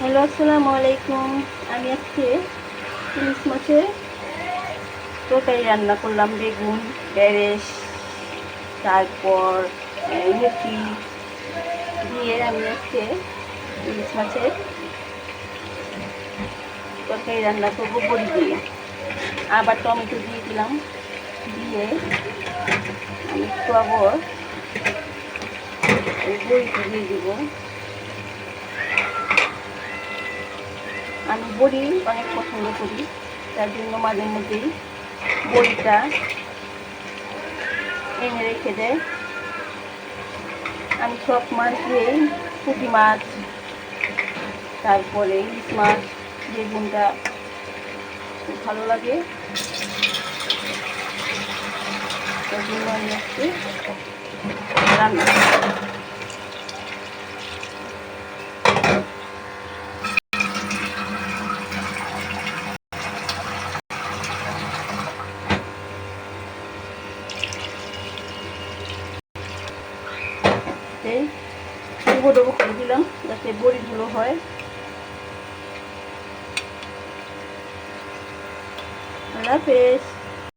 Hello, আসসালামু আলাইকুম। আমি আজকে ইলিশ মাছের তরকারি রান্না করলাম, বেগুন বেরেস তারপর মুখি দিয়ে আমি আজকে ইলিশ মাছের তরকারি রান্না করব বড়ি দিয়ে। আবার টমেটো দিয়ে দিলাম, দিয়ে আমি একটু আবার বড়িটা দিয়ে দেবো। আমি বড়ি অনেক পছন্দ করি, তার জন্য মাঝে মধ্যেই বড়িটা এনে রেখে দেয়। আমি সব মাছ দিয়েই পুঁটি মাছ, তারপরে ইলিশ মাছ, বেগুনটা খুব ভালো লাগে। তার জন্য আমি আজকে রান্না করি। ডুবো ডুবো করে দিলাম যাতে বড়িগুলো হয় আল্লাহ